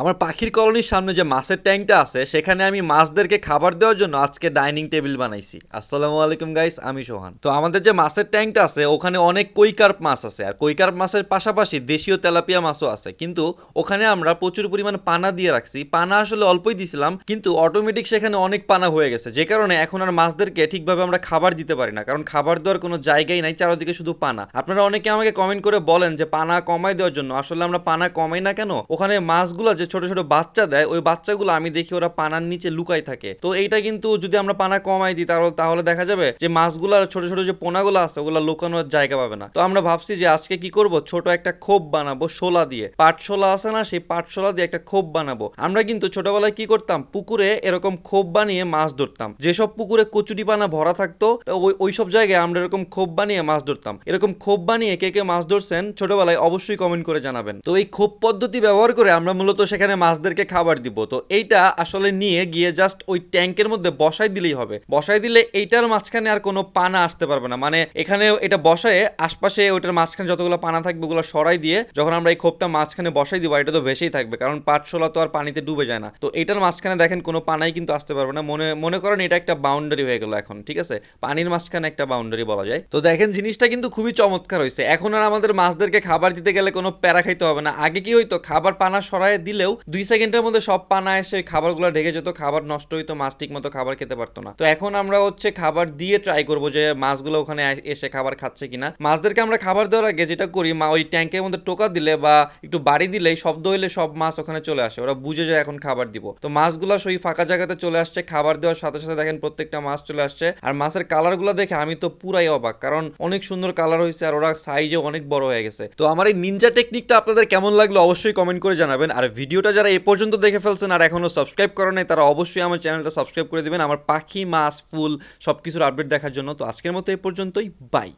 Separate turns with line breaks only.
আমার পাখির কলোনির সামনে যে মাছের ট্যাঙ্কটা আছে, সেখানে আমি মাছদেরকে খাবার দেওয়ার জন্য আজকে ডাইনিং টেবিল বানাইছি। আসসালামু আলাইকুম গাইস, আমি সোহান। তো আমাদের যে মাছের ট্যাঙ্কটা আছে, ওখানে অনেক কৈকার্প মাছ আছে, আর কৈকার্প মাছের পাশাপাশি দেশীয় তেলাপিয়া মাছও আছে। কিন্তু ওখানে আমরা প্রচুর পরিমাণে পানা দিয়ে রাখছি। পানা আসলে অল্পই দিছিলাম, কিন্তু অটোমেটিক সেখানে অনেক পানা হয়ে গেছে। যে কারণে এখন আর মাছদেরকে ঠিকভাবে আমরা খাবার দিতে পারি না, কারণ খাবার দেওয়ার কোনো জায়গাই নাই, চারদিকে শুধু পানা। আপনারা অনেকে আমাকে কমেন্ট করে বলেন যে পানা কমাই দেওয়ার জন্য। আসলে আমরা পানা কমাই না কেন? ওখানে মাছগুলো যে ছোট ছোট বাচ্চা দেয়, ওই বাচ্চাগুলো আমি দেখি ওরা পানার নিচে লুকাই থাকে। তো এইটা কিন্তু যদি আমরা পানা কমাই দিই, তাহলে তাহলে দেখা যাবে যে মাছগুলোর ছোট ছোট যে পোনাগুলো আছে, ওগুলো লুকানোর জায়গা পাবে না। তো আমরা ভাবছি যে আজকে কি করব? ছোট একটা খোপ বানাবো শোলা দিয়ে। পাট শোলা আছে না, সেই পাট শোলা দিয়ে একটা খোপ বানাবো। আমরা কিন্তু ছোটবেলায় কি করতাম? পুকুরে এরকম খোপ বানিয়ে মাছ ধরতাম। যেসব পুকুরে কচুরি পানা ভরা থাকতো ওই ওই সব জায়গায় আমরা এরকম খোপ বানিয়ে মাছ ধরতাম। এরকম খোপ বানিয়ে কে কে মাছ ধরছেন, ছোটবেলায় অবশ্যই কমেন্ট করে জানাবেন। তো এই খোপ পদ্ধতি ব্যবহার করে আমরা মূলত সেখানে মাছদেরকে খাবার দিব। তো এইটা আসলে নিয়ে গিয়ে জাস্ট ওই ট্যাঙ্কের মধ্যে বসাই দিলেই হবে। বসাই দিলে এইটার মাঝখানে আর কোনো পানা আসতে পারবে না। মানে এখানে এটা বসায় আশপাশে ওইটার মাঝখানে যতগুলো পানা থাকবে ওগুলো সরাই দিয়ে যখন আমরা এই খোপটা মাঝখানে বসাই দিব, এটা তো ভেসেই থাকবে। কারণ পাটশোলা তো আর পানিতে ডুবে যায় না। তো এটার মাঝখানে দেখেন কোনো পানাই কিন্তু আসতে পারবে না। মনে মনে করেন এটা একটা বাউন্ডারি হয়ে গেল এখন, ঠিক আছে? পানির মাঝখানে একটা বাউন্ডারি বলা যায়। তো দেখেন জিনিসটা কিন্তু খুবই চমৎকার হয়েছে। এখন আর আমাদের মাছদেরকে খাবার দিতে গেলে কোনো প্যারা খাইতে হবে না। আগে কি হইতো? খাবার পানা সরাই দিলেও দুই সেকেন্ডের মধ্যে সব পানা এসে খাবারগুলো ঢেকে যেত, খাবার নষ্ট হইতো মাছ ঠিক মতো খাবার খেতে পারতো না। তো এখন আমরা হচ্ছে খাবার দিয়ে ট্রাই করব যে মাছগুলো ওখানে এসে খাবার খাচ্ছে কিনা। মাছদেরকে আমরা খাবার দেওয়ার আগে যেটা করি, মা ওই ট্যাঙ্কের মধ্যে টোকা দিলে বা একটু বাড়ি দিলেই শব্দ হইলে সব মাছ ওখানে চলে আসে। ওরা বুঝে যায় এখন খাবার দিব। তো মাছগুলো সেই ফাঁকা জায়গাতে চলে আসছে, খাবার দেওয়ার সাথে সাথে দেখেন প্রত্যেকটা মাছ চলে আসছে। আর মাছের কালারগুলো দেখে আমি তো পুরাই অবাক, কারণ অনেক সুন্দর কালার হয়েছে আর ওরা সাইজে অনেক বড় হয়ে গেছে। তো আমার এই নিনজা টেকনিকটা আপনাদের কেমন লাগল অবশ্যই কমেন্ট করে জানাবেন। আর ভিডিওটা যারা এ পর্যন্ত দেখে ফেলছেন আর এখনও সাবস্ক্রাইব করেন নাই, তারা অবশ্যই আমার চ্যানেলটা সাবস্ক্রাইব করে দেবেন। আমার পাখি, মাছ, ফুল সব কিছুর আপডেট দেখার জন্য। তো আজকের মতো এ পর্যন্তই। বাই